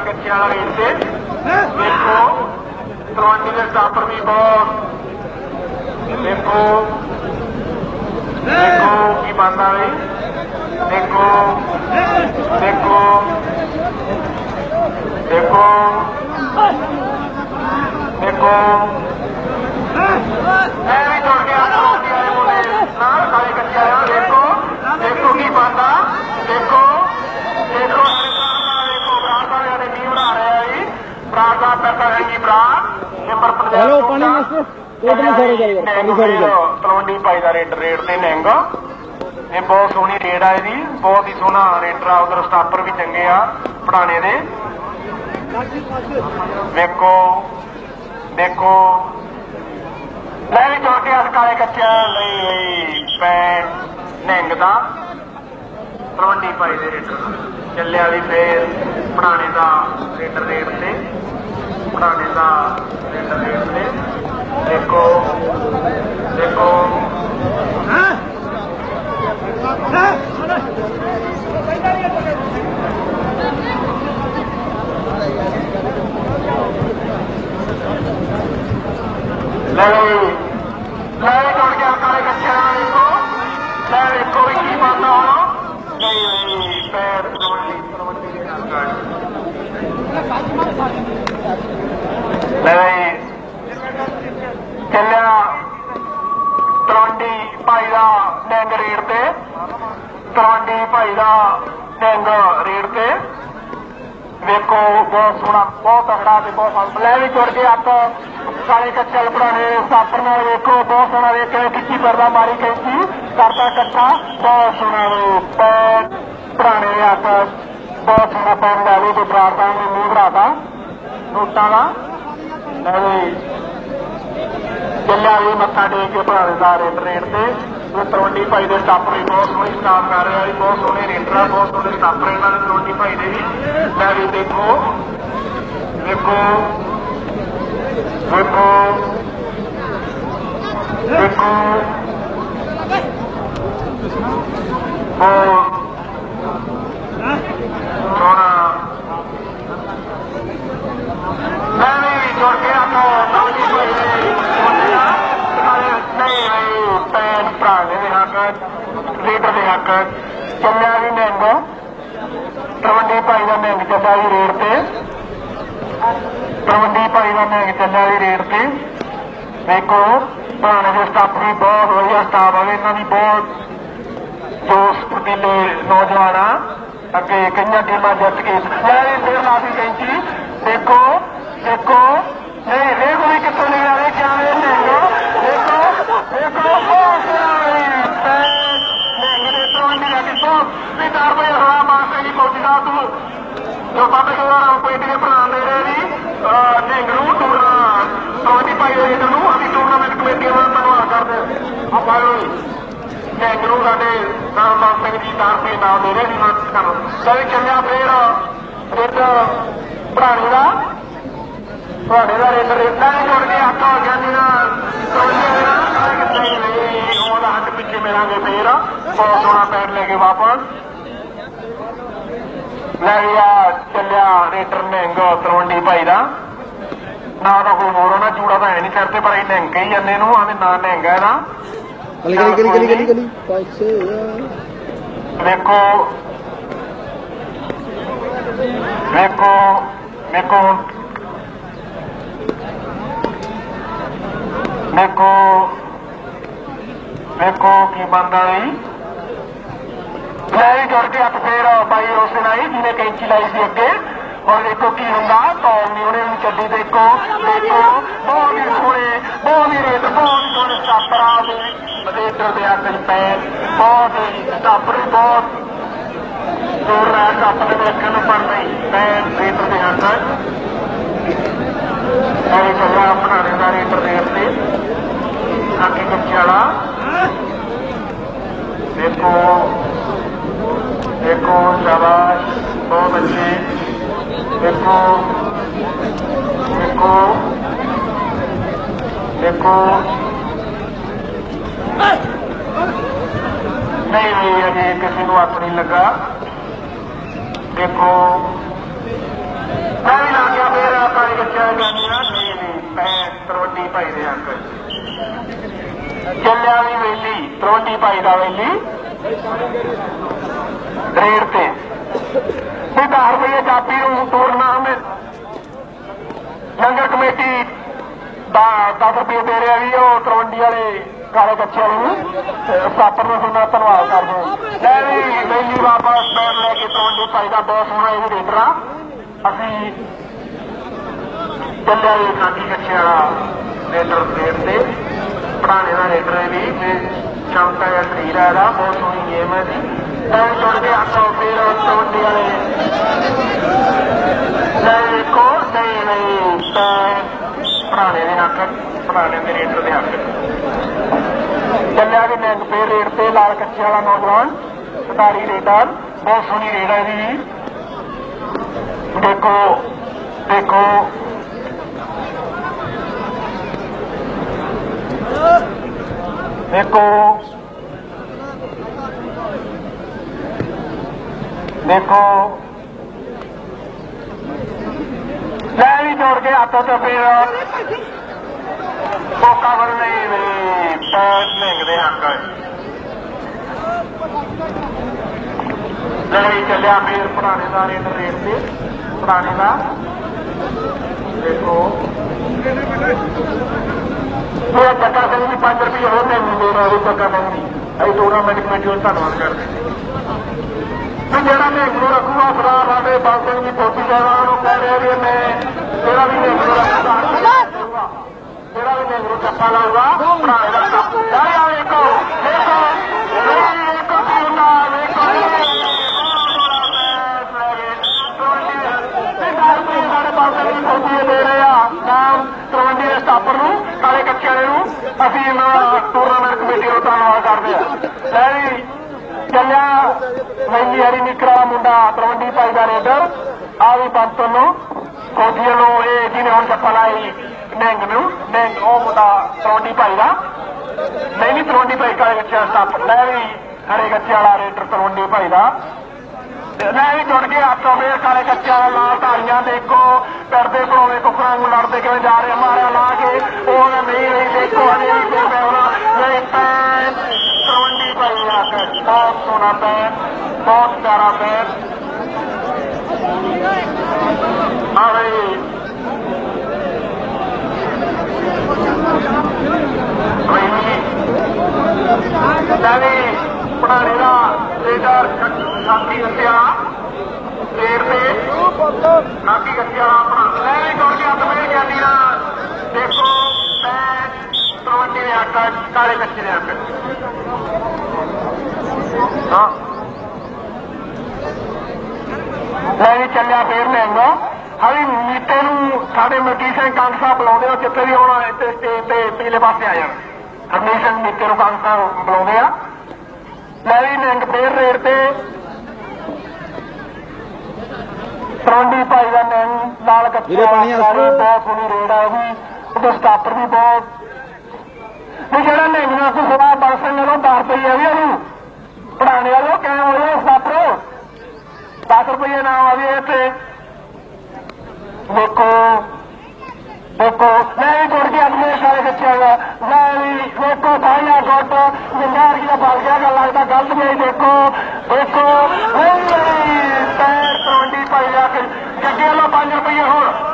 ਕਾਕੀ ਕੱਚੇ ਵਾਲਾ ਰੇਟ ਤੇ ਦੇਖੋ ਤਲਵੰਡੀ ਦੇ ਸਟਾਪਰ ਵੀ ਬਹੁਤ ਦੇਖੋ ਦੇਖੋ ਕੀ ਬੰਦਾ ਵੀ ਦੇਖੋ ਦੇਖੋ ਦੇਖੋ ਦੇਖੋ ਇਹ ਵੀ ਜੁੜ ਗਿਆ ਤਲਵੰਡੀ ਵਾਲੇ ਮੁੰਡੇ ਨਾਲ ਕਾਲੇ ਕੱਚੇ ਵਾਲਾ ਦੇਖੋ ਦੇਖੋ ਕੀ ਬੰਦਾ ਦੇਖੋ ਦੇਖੋ ਦੇਖੋ ਬਰਾੜ ਵਾਲਿਆਂ ਨੇ ਕੀ ਬਣਾ ਰਿਹਾ ਜੀ ਬਰਾੜ ਦਾ ਪੈਸਾ ਹੈ ਜੀ ਬਰਾੜ ਨੰਬਰ ਪ੍ਰਦੇਸ਼ ਹੈਲੋ, ਪਾਣੀ ਵਾਸਤੇ? ਰੇਟ ਨਹੀਂ ਸਾਰੇ ਜਾਏਗਾ, ਪਾਣੀ ਸਾਰੇ ਜਾਏਗਾ। ਤਲਵੰਡੀ ਪਾਈ ਦਾ ਰੇਟ ਰੇਟ ਤੇ ਮਹਿੰਗਾ। ਇਹ ਬਹੁਤ ਸੋਹਣੀ ਰੇਟ ਆ ਇਹਦੀ ਬਹੁਤ ਹੀ ਸੋਹਣਾ ਰੇਟਰ ਆ ਉਧਰ ਸਟਾਪਰ ਵੀ ਚੰਗੇ ਆ ਪੜਾਣੇ ਦੇ। ਵੇਖੋ ਦੇਖੋ ਲੈ ਵੀ ਜੋੜ ਕੇ ਕਾਲੇ ਕੱਚਿਆਂ ਲਈ ਲਈ ਪੈਂਟ ਦਾ ਤਲਵੰਡੀ ਪਾਈ ਦੇ ਰੇਟਰ ਚੱਲਿਆ ਵੀ ਫੇਰ ਪੜਾਣੇ ਦਾ ਰੇਟਰ ਰੇਟ ਤੇ। ਪੜਾਣੇ ਦਾ ਰੇਟਰ ਰੇਟ ਤੇ ਦੇਖੋ ਦੇਖੋ ਲੈ ਵੀ ਲੈ ਵੀ ਜੋੜ ਕੇ ਕਾਲੇ ਕੱਚਿਆਂ ਨਾਲ ਦੇਖੋ ਲੈ ਵੇਖੋ ਵੀ ਕੀ ਬਣਦਾ ਹੁਣ ਨਹੀਂ ਨਹੀਂ ਪੈਰ ਤਲਵੰਡੀ ਤਲਵੰਡੀ ਦੇ ਨਾਲ ਕਾਟ ਲੈ ਚੱਲਿਆ ਤਲਵੰਡੀ ਭਾਈ ਦਾ ਡੈਂਗ ਰੇਟ ਤੇ। ਤਲਵੰਡੀ ਭਾਈ ਦਾ ਡੈਂਗ ਰੇਟ ਤੇ। ਵੇਖੋ, ਬਹੁਤ ਸੋਹਣਾ, ਬਹੁਤ ਤਗੜਾ ਤੇ ਬਹੁਤ ਸੋਹਣਾ ਲੈ ਵੀ ਜੁੜ ਕੇ ਅੱਤ ਸਾਰੇ ਕੱਚਲ ਬਣਾਣੇ ਸਾਪਰ ਨਾਲ ਵੇਖੋ, ਬਹੁਤ ਸੋਹਣਾ ਵੇਖ ਕੇ ਕਿੱਚੀ ਪਰਦਾ ਮਾਰੀ ਕੈਂਚੀ ਕਰਦਾ ਇਕੱਠਾ, ਬਹੁਤ ਸੋਹਣਾ ਵੇ ਪੈਰ ਬਣਾਣੇ ਆਪ ਬਹੁਤ ਸੋਹਣਾ ਪੈਰ ਲੈ ਲਓ ਤੇ ਬਰਾਤਾਂ ਨੇ ਮੂੰਹ ਬਣਾਤਾ ਨੋਟਾਂ ਦਾ। ਲੈ ਵੀ ਚੱਲਿਆ ਵੀ ਮੱਥਾ ਟੇਕ ਕੇ ਭਰਾ ਦਾ ਰੇਟ ਰੇਟ ਤੇ। ਉਹ ਤਲਵੰਡੀ ਭਾਈ ਦੇ ਸਟਾਪਰ ਵੀ ਬਹੁਤ ਸੋਹਣੀ ਸਟਾਫ ਕਰ ਰਿਹਾ ਜੀ, ਬਹੁਤ ਸੋਹਣੇ ਰੇਟਰ ਬਹੁਤ ਸੋਹਣੇ ਸਟਾਪਰ ਇਹਨਾਂ ਦੇ ਤਲਵੰਡੀ ਭਾਈ ਦੇ ਵੀ। ਲੈ ਵੀ ਦੇਖੋ ਦੇਖੋ ਦੇਖੋ ਦੇਖੋ। ਬਹੁਤ ਸੋਹਣਾ ਮੈਂ ਵੀ ਜੁੜ ਕੇ ਆਪੋ ਤਲਵੰਡੀ ਭਾਈ ਦੇ ਨਹੀਂ ਨਹੀਂ ਪੈਨ ਭਰਾਣੇ ਦੇ ਹੱਕ ਲੀਡਰ ਚੱਲਿਆ ਵੀ ਮਹਿੰਗਾ ਤਲਵੰਡੀ ਭਾਈ ਦਾ ਮਹਿੰਗ ਚੱਲਿਆ ਵੀ ਰੇਟ ਤੇ। ਤਲਵੰਡੀ ਭਾਈ ਦਾ ਮਹਿੰਗ ਚੱਲਿਆ ਵੀ ਰੇਟ ਤੇ। ਦੇਖੋ ਭਰਾਣੇ ਦੇ ਸਟਾਫ ਵੀ ਬਹੁਤ ਵਧੀਆ ਸਟਾਫ ਆ ਇਹਨਾਂ ਦੀ ਬਹੁਤ ਜੋਸ਼ ਪਤੀਲੇ ਨੌਜਵਾਨ ਆ। ਅੱਗੇ ਕਈਆਂ ਟੀਮਾਂ ਜਿੱਤ ਕੇ ਲੈ ਫੇਰ ਲਾਸੀ ਕੈਂਚੀ। ਦੇਖੋ ਦੇਖੋ। ਨਹੀਂ ਵੇਖੋ ਵੀ ਕਿੱਥੋਂ ਨਹੀਂ ਆ ਰਹੇ ਕਿਆ ਵੇ ਮਹਿੰਗਾ ਦੇਖੋ ਦੇਖੋ ਬਹੁਤ ਸੋਹਣਾ ਮਹਿੰਗੇ ਦੇ ਤਲਵੰਡੀ ਦਾ ਕਿਸੋ ਵੀ ਦਰ ਵਜੇ ਹਵਾ ਮਾਰਦੇ ਜੀ ਮੋਦੀ ਸਾਹਿਬ ਤੂੰ ਜੋ ਬਾਬੇ ਜੋ ਵਾਲਾ ਕੋਈ ਦੇ ਭਰਾ ਦੇ ਰਹੇ ਜੀ ਨਿੰਗਰੂ ਟੂਰਨਾ ਤਲਵੰਡੀ ਪਾਈ ਦੇ ਰੇਡਰ ਨੂੰ ਅਸੀਂ ਟੂਰਨਾਮੈਂਟ ਕਮੇਟੀ ਵੱਲੋਂ ਧੰਨਵਾਦ ਕਰਦੇ ਆ ਪਾਇਓ ਨਿੰਗਰੂ ਸਾਡੇ ਨਾਮ ਸਿੰਘ ਜੀ ਦਾਰ ਦੇ ਦੇ ਰਹੇ ਜੀ ਮੈਂ ਕਰ ਸਹੀ ਚੱਲਿਆ ਫੇਰ ਫਿਰ ਭਰਾਣੀ ਦਾ ਤੁਹਾਡੇ ਦਾ ਰੇਟ ਰੇਟਾਂ ਹੀ ਜੁੜ ਕੇ ਹੱਥ ਹੋ ਗਿਆ ਜੀ ਨਾ ਸੋਚਿਆ ਨਾ ਕਹਾਂ ਨਹੀਂ ਉਹਦਾ ਹੱਥ ਪਿੱਛੇ ਮਿਲਾਂਗੇ ਫੇਰ। ਬਹੁਤ ਸੋਹਣਾ ਪੈਰ ਲੈ ਕੇ ਵਾਪਸ। ਲੈ ਗਿਆ ਚੱਲਿਆ ਰੇਟਰ ਨਿੰਗ ਤਰਵੰਡੀ ਭਾਈ ਦਾ। ਨਾ ਤਾਂ ਕੋਈ ਹੋਰ ਉਹਨਾਂ ਚੂੜਾ ਤਾਂ ਹੈ ਨਹੀਂ ਕਰਦੇ ਪਰ ਇਹ ਨਿੰਗ ਹੀ ਜਾਂਦੇ ਨੂੰ ਆਵੇਂ ਨਾ ਨਿੰਗ ਇਹਦਾ। ਗਲੀ ਗਲੀ ਗਲੀ ਗਲੀ ਗਲੀ ਛੇ ਵੇਖੋ ਵੇਖੋ ਵੇਖੋ ਵੇਖੋ ਵੇਖੋ ਕੀ ਬੰਦਾ ਜੀ ਲੈ ਜੁੜ ਕੇ ਹੱਥ ਫੇਰ ਬਾਈ ਰੋਸ਼ਨ ਆਈ ਜਿਹਨੇ ਕੈਂਚੀ ਲਾਈ ਸੀ ਅੱਗੇ। ਹੁਣ ਦੇਖੋ ਕੀ ਹੁੰਦਾ ਕੌਣ ਨਹੀਂ ਉਹਨੇ ਚੱਡੀ ਦੇਖੋ। ਦੇਖੋ ਬਹੁਤ ਹੀ ਸੋਹਣੇ ਬਹੁਤ ਹੀ ਰੇਟ ਬਹੁਤ ਹੀ ਸੋਹਣੇ ਸਟਾਪਰਾਂ ਦੇ ਰੇਟਰ ਦੇ ਹੱਥ 'ਚ ਬਹੁਤ ਹੀ ਸਟਾਪਰ ਬਹੁਤ ਜੋਰ ਰਿਹਾ ਸਟਾਪਰ ਦੇ ਵੇਖਣ ਨੂੰ ਪਰ ਨਹੀਂ ਪੈਰ ਰੇਟਰ ਦੇ ਹੱਥ। ਇਹ ਚੱਲਿਆ ਆਪਣਾ ਰੇਟਰ ਰੇਟਰ ਦੇ ਹੱਥ ਆਕੇ ਕੱਚੇ ਦੇਖੋ ਦੇਖੋ, ਸ਼ਾਬਾਸ਼, ਬਹੁਤ ਅੱਛੇ ਦੇਖੋ ਦੇਖੋ ਦੇਖੋ। ਨਹੀਂ ਨਹੀਂ ਅਜੇ ਕਿਸੇ ਨੂੰ ਹੱਥ ਨਹੀਂ ਲੱਗਾ। ਦੇਖੋ। ਚੱਲਿਆ ਜਾਂਦੀਆਂ ਨਹੀਂ ਨਹੀਂ ਪੈ ਤਰੋਂਡੀ ਭਾਈ ਦੇ ਹੱਕ ਚੱਲਿਆ ਵੀ ਵੇਲੀ ਤਰੋਂਡੀ ਭਾਈ ਦਾ ਵੇਲੀ। ਰੇਡ ਤੇ। ਤੇ 10 ਰੁਪਏ ਚਾਪੀ ਨੂੰ ਤੋੜਨਾ ਟੂਰਨਾਮੈਂਟ ਲੰਗਰ ਕਮੇਟੀ 10 ਰੁਪਏ ਦੇ ਰਿਹਾ ਵੀ ਉਹ ਤਰਵੰਡੀ ਵਾਲੇ, ਕਾਲੇ ਕੱਚੇ ਵਾਲੇ ਨੂੰ। ਸਾਪਰ ਨੂੰ ਸੁਣਾ ਧੰਨਵਾਦ ਕਰਦੇ ਲੈ ਵੀ ਵੇਲੀ ਵਾਪਸ ਪੈਰ ਲੈ ਕੇ ਤਰਵੰਡੀ ਭਾਈ ਦਾ ਬਹੁਤ ਸੋਹਣਾ ਇਹ ਵੀ ਅਸੀਂ ਚੱਲਿਆ ਵੀ ਖਾਂਦੀ ਕੱਚੇ ਵਾਲਾ ਰੇਡਰ ਰੇਡ ਤੇ ਪੜਾਣੇ ਦਾ ਰੇਡਰ ਹੈ ਵੀ ਚੌਂਕਾ ਜਾਂ ਸਰੀਰ ਹੈ ਇਹਦਾ, ਬਹੁਤ ਸੋਹਣੀ ਗੇਮ ਹੈ ਜੀ। ਤਾਂ ਜੁੜ ਕੇ ਆਖੋ ਫੇਰ ਤਰਵੰਡੀ ਵਾਲੇ। ਨਹੀਂ ਕੋ ਨਹੀਂ ਨਹੀਂ, ਤਾਂ ਪੁਰਾਣੇ ਦੇ ਹੱਕ ਪੁਰਾਣੇ ਦੇ ਰੇਟਰ ਦੇ ਹੱਕ ਚੱਲਿਆ ਵੀ ਨੈਂਗ ਪੇ ਰੇਟ ਤੇ, ਲਾਲ ਕੱਚੇ ਵਾਲਾ ਨੌਜਵਾਨ, ਸਤਾਰੀ ਰੇਟਰ ਬਹੁਤ ਸੋਹਣੀ ਰੇਟ ਹੈ ਜੀ। ਦੇਖੋ ਦੇਖੋ। ਦੇਖੋ। ਦੇਖੋ। ਲੈ ਵੀ ਜੋੜ ਕੇ ਹੱਥੋਂ ਤੇ ਫੇਰ ਕੋਕਾ ਵਰ ਨਹੀਂ ਵੀ ਪੈਰ ਲਿੰਗਦੇ ਹੱਕ ਲੈ ਵੀ ਚੱਲਿਆ ਫੇਰ ਪੁਰਾਣੇ ਦਾ ਰੇਟ ਰੇਟ ਤੇ ਪੁਰਾਣੇ ਦਾ। ਦੇਖੋ। ਮੇਰਾ ਚੱਕਾ ਸਿੰਘ ਜੀ 5 ਰੁਪਏ ਹੋਰ ਨਹੀਂ ਮਿਲੇ ਉਹ ਚੱਕਾ ਸਿੰਘ ਜੀ ਅਸੀਂ ਟੂਰਨਾਮੈਂਟ ਕਮੇਟੀ ਨੂੰ ਧੰਨਵਾਦ ਕਰਦੇ ਤੇ ਜਿਹੜਾ ਨੂੰ ਰੱਖੂਗਾ ਸਦਾ ਸਾਡੇ ਬਾਲ ਸਿੰਘ ਪੋਤੀ ਸਾਹਿਬਾਨ ਨੂੰ ਕਹਿ ਰਿਹਾ ਵੀ ਮੈਂ ਜਿਹੜਾ ਵੀ ਮੈਨੂੰ ਰੱਖੂਗਾ ਜਿਹੜਾ ਵੀ ਮੈਨੂੰ ਚੱਪਾ ਲਾਊਗਾ ਭਰਾ ਦਾ ਕੱਪ ਲੈ ਆ ਵੇਖੋ ਵੇਖੋ ਵੇਖੋ ਕਿਉਂ ਵੇਖੋ ਸਾਡੇ ਬਾਲ ਸਿੰਘ ਜੀ ਪੋਤੀ ਦੇ ਰਹੇ ਆ ਨਾਮ ਸਟਾਪਰ ਨੂੰ ਕਾਲੇ ਕੱਚੇ ਵਾਲੇ ਨੂੰ ਅਸੀਂ ਇਹਨਾਂ ਟੂਰਨਾਮੈਂਟ ਕਮੇਟੀ ਨੂੰ ਧੰਨਵਾਦ ਕਰਦੇ ਹਾਂ ਲੈ ਵੀ ਚੱਲਿਆ ਵੈਲੀ ਹਰੀ ਨਿਕਰਾ ਮੁੰਡਾ ਤਰਵੰਡੀ ਭਾਈ ਦਾ ਰੇਡਰ, ਆ ਵੀ ਪੰਤ ਨੂੰ ਕੋਠੀਆਂ ਨੂੰ ਇਹ ਜਿਹਨੇ ਹੁਣ ਚੱਪਲ ਆਈ, ਨੈਂਗ ਨੂੰ, ਨੈਂਗ, ਉਹ ਮੁੰਡਾ ਤਰਵੰਡੀ ਭਾਈ ਦਾ। ਨਹੀਂ ਨਹੀਂ ਤਰਵੰਡੀ ਭਾਈ ਕਾਲੇ ਗੱਛਿਆ ਸਟਾਪ ਮੈਂ ਵੀ ਹਰੇ ਗੱਛੇ ਵਾਲਾ ਰੇਡਰ ਤਰਵੰਡੀ ਭਾਈ ਦਾ। ਮੈਂ ਵੀ ਜੁੜ ਕੇ ਹੱਥੋਂ ਫੇਰ ਕਾਲੇ ਕੱਚਿਆਂ ਦਾ ਲਾਲ ਧਾਰੀਆਂ ਦੇਖੋ ਪਰਦੇ ਪਰੋਵੇ ਕੁੱਕਰਾਂ ਨੂੰ ਲੜਦੇ ਕਿਵੇਂ ਜਾ ਰਹੇ ਮਾਰਿਆ ਲਾ ਕੇ, ਉਹ ਨਹੀਂ ਨਹੀਂ ਦੇਖੋ ਹਜੇ ਵੀ ਮੈਂ ਉਹਨਾਂ ਨਹੀਂ ਪੈਨ ਤਰਵੰਡੀ ਭਾਈ ਆ ਕੇ ਬਹੁਤ ਸੋਹਣਾ ਪੈਨ ਬਹੁਤ ਪਿਆਰਾ ਪੈਨ ਆ ਬਈ। ਜਾਨੀ ਪੜਾਣੇ ਦਾ ਲੀਡਰ ਸਾਥੀ ਹੱਤਿਆ ਫੇਰ ਤੇ ਸਾਥੀ ਹੱਤਿਆ ਆਪਣਾ ਲੈ ਵੀ ਜੁੜ ਕੇ ਹੱਥ ਮੇਲ ਗਿਆਨੀ ਦਾ ਦੇਖੋ, ਮੈਂ ਤਰਵੰਡੀ ਦੇ ਹੱਕ ਕਾਲੇ ਕੱਚੇ ਦੇ ਹੱਕ ਹਾਂ। ਲੈ ਵੀ ਚੱਲਿਆ ਫੇਰ ਲੈਂਗਾ ਹਾਲੀ ਮੀਤੇ ਨੂੰ ਸਾਡੇ ਮਲਕੀ ਸਿੰਘ ਕੰਗ ਸਾਹਿਬ ਬੁਲਾਉਂਦੇ ਹੋ ਜਿੱਥੇ ਵੀ ਆਉਣਾ ਇੱਥੇ ਸਟੇਜ ਤੇ ਪਿਛਲੇ ਪਾਸੇ ਆ ਜਾਣ। ਹਰਮੀਤ ਸਿੰਘ ਮੀਤੇ ਨੂੰ ਕੰਗ ਸਾਹਿਬ ਬੁਲਾਉਂਦੇ ਆ। ਲੈ ਵੀ ਨੰਗ ਫੇਰ ਰੇਡ ਤੇ। ਸਰੰਡੀ ਭਾਈ ਦਾ ਨੰਗ ਲਾਲ ਆ ਸਾਰੀ ਬਹੁਤ ਸੋਹਣੀ ਰੇਡ ਆ ਉਹਦੇ ਸਟਾਪਰ ਵੀ ਬਹੁਤ। ਵੀ ਜਿਹੜਾ ਨੰਗ ਦਾ ਕੋਈ ਸਵਾ ਬਰਸਨ ਨਾਲੋਂ 10 ਰੁਪਏ ਆ ਵੀ ਉਹਨੂੰ। ਪੜਾਣੇ ਵਾਲੋ ਕਿਵੇਂ ਹੋਇਆ ਸਟਾਪਰ 10 ਰੁਪਏ ਨਾਮ ਆ ਵੀ ਇੱਥੇ। ਦੇਖੋ ਦੇਖੋ ਮੈਂ ਵੀ ਜੁੜ ਗਿਆ ਆਪਣੇ ਸਾਰੇ ਬੱਚਿਆਂ ਦਾ, ਮੈਂ ਵੀ ਦੇਖੋ ਸਾਈਆਂ ਗੁੱਟ ਜਿੰਦਾਰ ਕੀ ਦਾ ਬਲ ਗਿਆ ਗੱਲ ਲੱਗਦਾ, ਗਲਤ ਨਹੀਂ ਦੇਖੋ ਦੇਖੋ ਪੈਰ ਤਰਵੰਡੀ ਪਾਈ ਜਾ ਕੇ ਜੱਗੇ ਵਾਲਾ 5 ਰੁਪਏ ਹੋਰ।